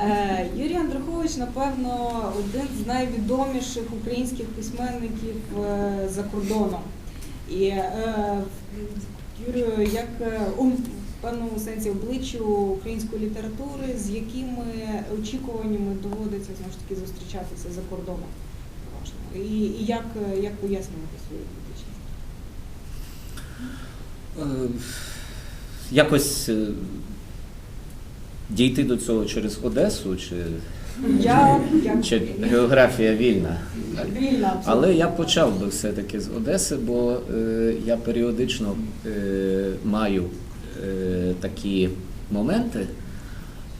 Е, Юрій Андрухович, напевно, один з найвідоміших українських письменників е, за кордоном. І е, Юрію, як у певному сенсі обличчю української літератури, з якими очікуваннями доводиться знову ж таки зустрічатися за кордоном? І, і як, як пояснювати свою критичність? Якось дійти до цього через Одесу, чи, Я, я географія вільна. Вільна. Але я почав би все-таки з Одеси, бо е, я періодично е, маю е, такі моменти,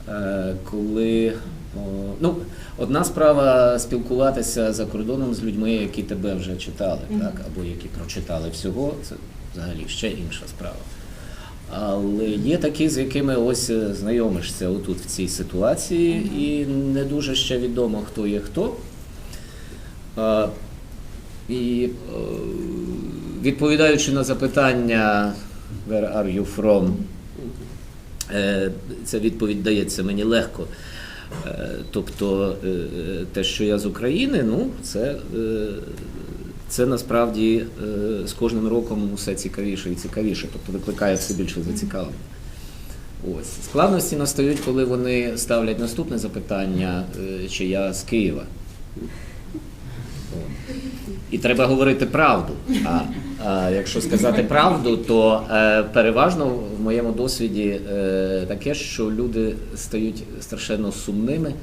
е, коли о, ну, одна справа спілкуватися за кордоном з людьми, які тебе вже читали, так, або які прочитали всього, це взагалі ще інша справа. Але є такі, з якими ось е, знайомишся отут в цій ситуації, і не дуже ще відомо, хто є хто. І е, відповідаючи на запитання Where are you from, е, ця відповідь дається мені легко. Тобто те, що я з України, ну, це, це насправді е, з кожним роком все цікавіше і цікавіше, тобто викликає все більше зацікавлення. Ось. Складності настають, коли вони ставлять наступне запитання, е, чи я з Києва. І треба говорити правду. А, а якщо сказати правду, то е, переважно в моєму досвіді е, таке, що люди стають страшенно сумними,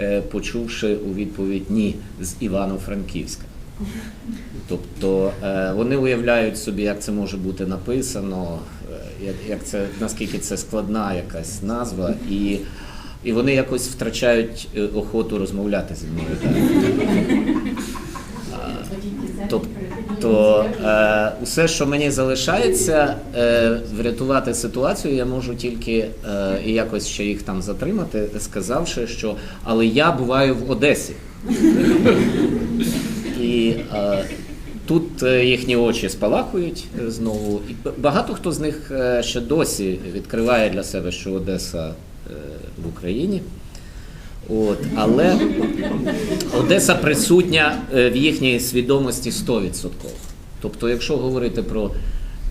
е, почувши у відповідь ні з Івано-Франківська. Тобто е, вони уявляють собі, як це може бути написано, е, як, це, наскільки це складна якась назва, і, і вони якось втрачають е, охоту розмовляти зі мною. Тобто усе, що мені залишається, врятувати ситуацію, я можу тільки якось ще їх там затримати, сказавши, що але я буваю в Одесі. Е, тут е, їхні очі спалахують е, знову. І багато хто з них е, ще досі відкриває для себе, що Одеса в Україні. От, але Одеса присутня в їхній свідомості 100%. Тобто, якщо говорити про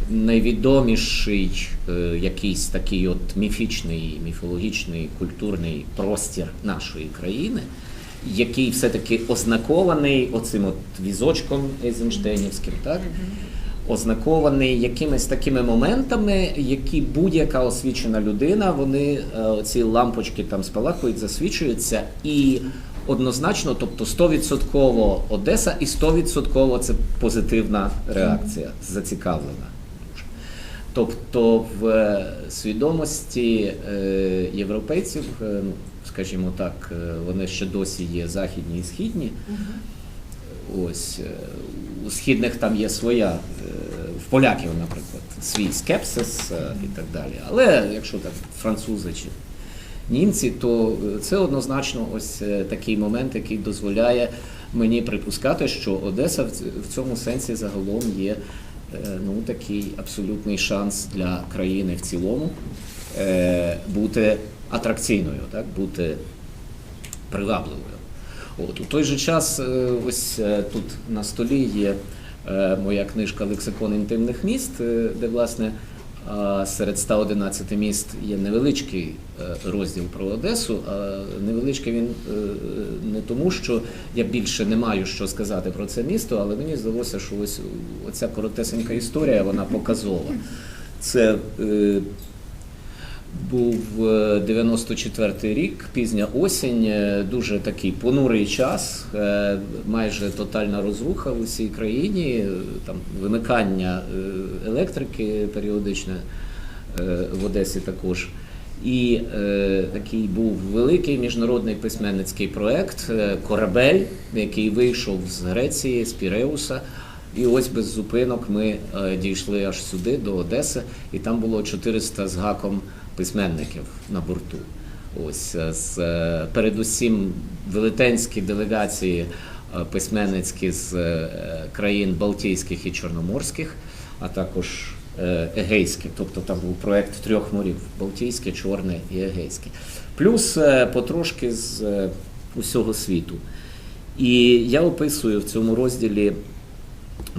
найвідоміший е, якийсь такий от міфічний, міфологічний, культурний простір нашої країни, який все-таки ознакований оцим от візочком Ейзенштейнівським, так? ознакований якимись такими моментами, які будь-яка освічена людина, вони е, ці лампочки там спалахують, засвічуються і однозначно, тобто 100% Одеса і 100% це позитивна реакція, зацікавлена. Тобто в е, свідомості е, європейців, ну, скажімо так, е, вони ще досі є західні і східні. Ось е, у східних там є своя, е, в поляків, наприклад, свій скепсис і так далі. Але якщо так французи чи німці, то це однозначно ось такий момент, який дозволяє мені припускати, що Одеса в цьому сенсі загалом є ну, такий абсолютний шанс для країни в цілому бути атракційною, так, бути привабливою. От, у той же час, е, ось е, тут на столі є е, моя книжка Лексикон інтимних міст, де, власне, серед 111 міст є невеличкий розділ про Одесу. А невеличкий він не тому, що я більше не маю що сказати про це місто, але мені здалося, що ось оця коротесенька історія, вона показова. Це був е, 94-й рік, пізня осінь, е, дуже такий понурий час, е, майже тотальна розруха в усій країні, е, там вимикання е, електрики періодичне е, в Одесі також. І е, такий був великий міжнародний письменницький проект е, Корабель, який вийшов з Греції, з Піреуса. І ось без зупинок ми е, дійшли аж сюди, до Одеси, і там було 400 з гаком письменників на борту. Ось е, з е, передусім велетенські делегації е, письменницькі з країн Балтійських і Чорноморських, а також Егейське, тобто там був проект трьох морів: Балтійське, Чорне і Егейське. Плюс потрошки з усього світу. І я описую в цьому розділі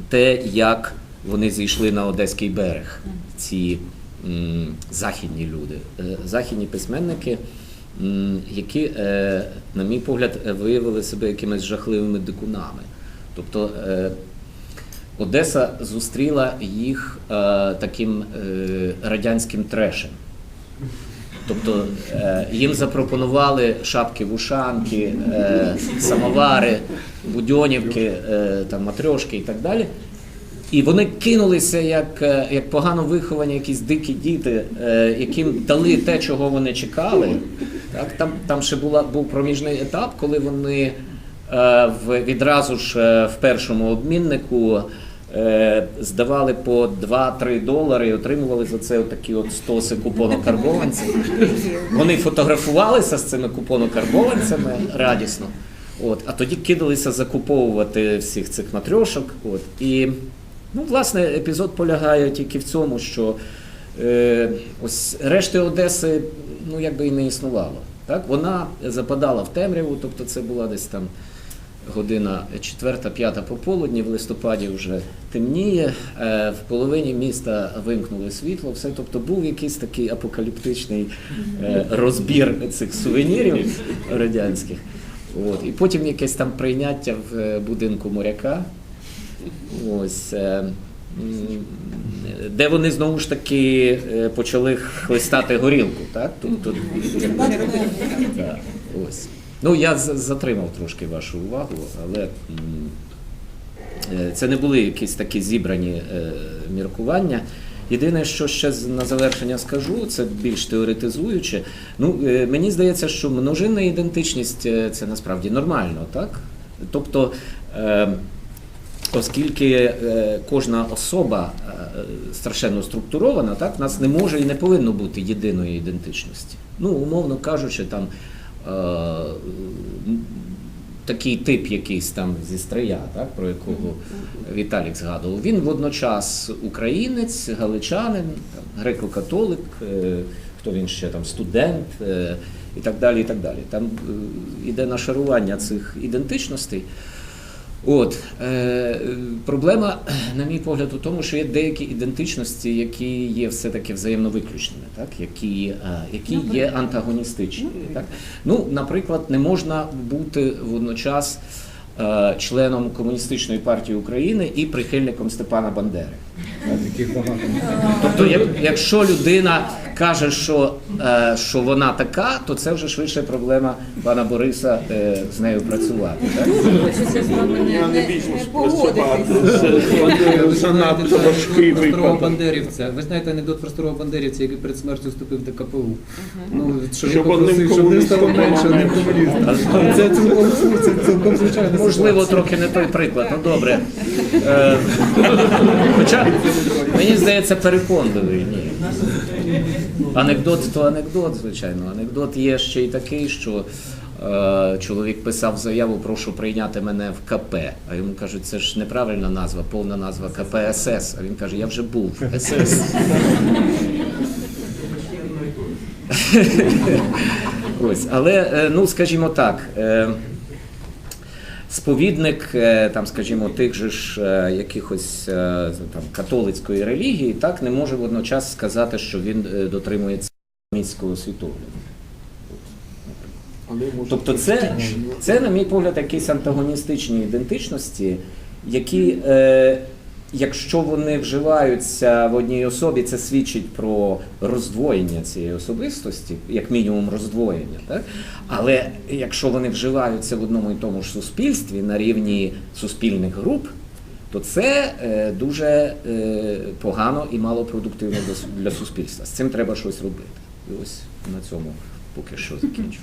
те, як вони зійшли на Одеський берег, ці західні люди, е, західні письменники, які, е, на мій погляд, е, виявили себе якимись жахливими дикунами. Тобто Одеса зустріла їх таким радянським трешем. Тобто їм запропонували шапки вушанки, самовари, будьонівки, там, матрьошки і так далі. І вони кинулися як, е, як погано виховані якісь дикі діти, е, яким дали те, чого вони чекали. Так? Там, там ще була, був проміжний етап, коли вони е, в, відразу ж в першому обміннику здавали по 2-3 долари і отримували за це такі от стоси купонокарбованців. Вони фотографувалися з цими купонокарбованцями радісно. От, а тоді кидалися закуповувати всіх цих матрьошок. От, і, ну, власне, епізод полягає тільки в цьому, що е, ось решти Одеси ну, якби і не існувало. Так? Вона западала в темряву, тобто це була десь там година 4-5 пополудні, в листопаді вже темніє, е, в половині міста вимкнули світло, все, тобто був якийсь такий апокаліптичний е, розбір цих сувенірів радянських. От. І потім якесь там прийняття в е, будинку моряка. Ось. е, Де вони знову ж таки е, почали хлистати горілку, так? Тобто, так, ось. Ну, я затримав трошки вашу увагу, але е, це не були якісь такі зібрані міркування. Єдине, що ще на завершення скажу, це більш теоретизуюче. Ну, мені здається, що множинна ідентичність це насправді нормально, так? Тобто, е, оскільки е, кожна особа е, страшенно структурована, так, в нас не може і не повинно бути єдиної ідентичності. Ну, умовно кажучи, там е, такий тип якийсь там зі стрия, так, про якого Віталік згадував, він водночас українець, галичанин, греко-католик, хто він ще там, студент і так далі. і так далі. Там іде нашарування цих ідентичностей. От е, проблема, на мій погляд, у тому, що є деякі ідентичності, які є все-таки взаємно виключними, так які, е, які є антагоністичні. Так? Ну, наприклад, не можна бути водночас е, членом комуністичної партії України і прихильником Степана Бандери. Тобто, як, якщо людина каже, що, е, що вона така, то це вже швидше проблема пана Бориса е, з нею працювати. Так? Хочеться не, не, не. Занадто важкий випадок. бандерівця. Ви знаєте анекдот про старого бандерівця, який перед смертю вступив до КПУ. Ну, Щоб не стало менше, одним комуністом. Це цілком звичайно. Можливо, трохи не той приклад, ну добре. Е, хоча, мені здається, переконливий. Анекдот то анекдот, звичайно. Анекдот є ще й такий, що е, чоловік писав заяву, прошу прийняти мене в КП. А йому кажуть, це ж неправильна назва, повна назва КПСС. А він каже, я вже був в СС. Ось, але, е, ну, скажімо так. Сповідник, е, там, скажімо, тих же ж е, якихось е, там католицької релігії, так не може водночас сказати, що він дотримується міського світогляду. Тобто, це, це, на мій погляд, якісь антагоністичні ідентичності, які, якщо вони вживаються в одній особі, це свідчить про роздвоєння цієї особистості, як мінімум роздвоєння. Так? Але якщо вони вживаються в одному і тому ж суспільстві на рівні суспільних груп, то це е, дуже е, погано і малопродуктивно для, су- для суспільства. З цим треба щось робити. І ось на цьому поки що закінчу.